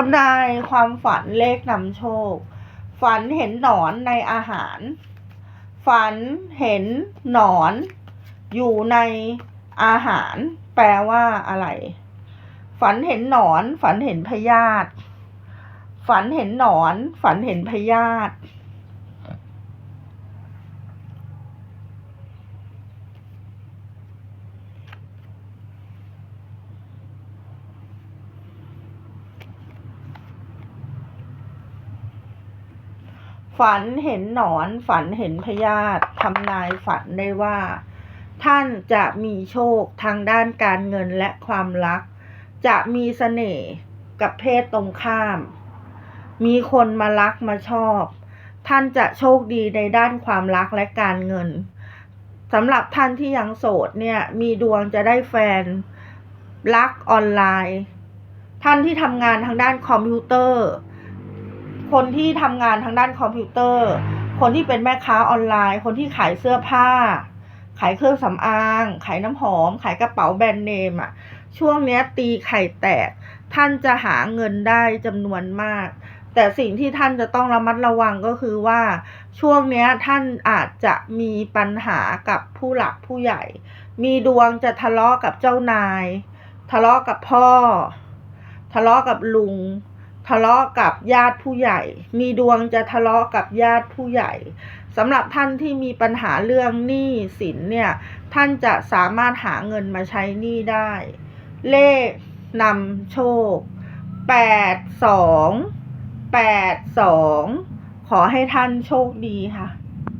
ทำนายความฝันเลขนำโชค ฝันเห็นหนอนในอาหาร ฝันเห็นหนอน อยู่ในอาหาร แปลว่าอะไร ฝันเห็นหนอน ฝันเห็นพยาธิฝันเห็นหนอน ฝันเห็นพยาธิ ฝันเห็นหนอนฝันเห็นพยาธิทำนายฝันได้ว่า ท่านจะมีโชคทางด้านการเงินและความรัก จะมีเสน่ห์กับเพศตรงข้าม มีคนมารักมาชอบ ท่านจะโชคดีในด้านความรักและการเงินสำหรับท่านที่ยังโสดเนี่ยมีดวงจะได้แฟนรักออนไลน์ ท่านที่ทำงานทางด้านคอมพิวเตอร์ คนที่ทำงานทางด้านคอมพิวเตอร์ คนที่เป็นแม่ค้าออนไลน์ คนที่ขายเสื้อผ้า ขายเครื่องสำอาง ขายน้ำหอม ขายกระเป๋าแบรนด์เนมอะช่วงนี้ตีไข่แตก ท่านจะหาเงินได้จำนวนมาก แต่สิ่งที่ท่านจะต้องระมัดระวังก็คือว่า ช่วงนี้ท่านอาจจะมีปัญหากับผู้หลักผู้ใหญ่ มีดวงจะทะเลาะกับเจ้านาย ทะเลาะกับพ่อ ทะเลาะกับลุง ทะเลาะกับญาติผู้ใหญ่ มีดวงจะทะเลาะกับญาติผู้ใหญ่สำหรับท่านที่มีปัญหาเรื่องหนี้สินเนี่ย ท่านจะสามารถหาเงินมาใช้หนี้ได้ เลขนำโชคแปดสองแปดสองขอให้ท่านโชคดีค่ะ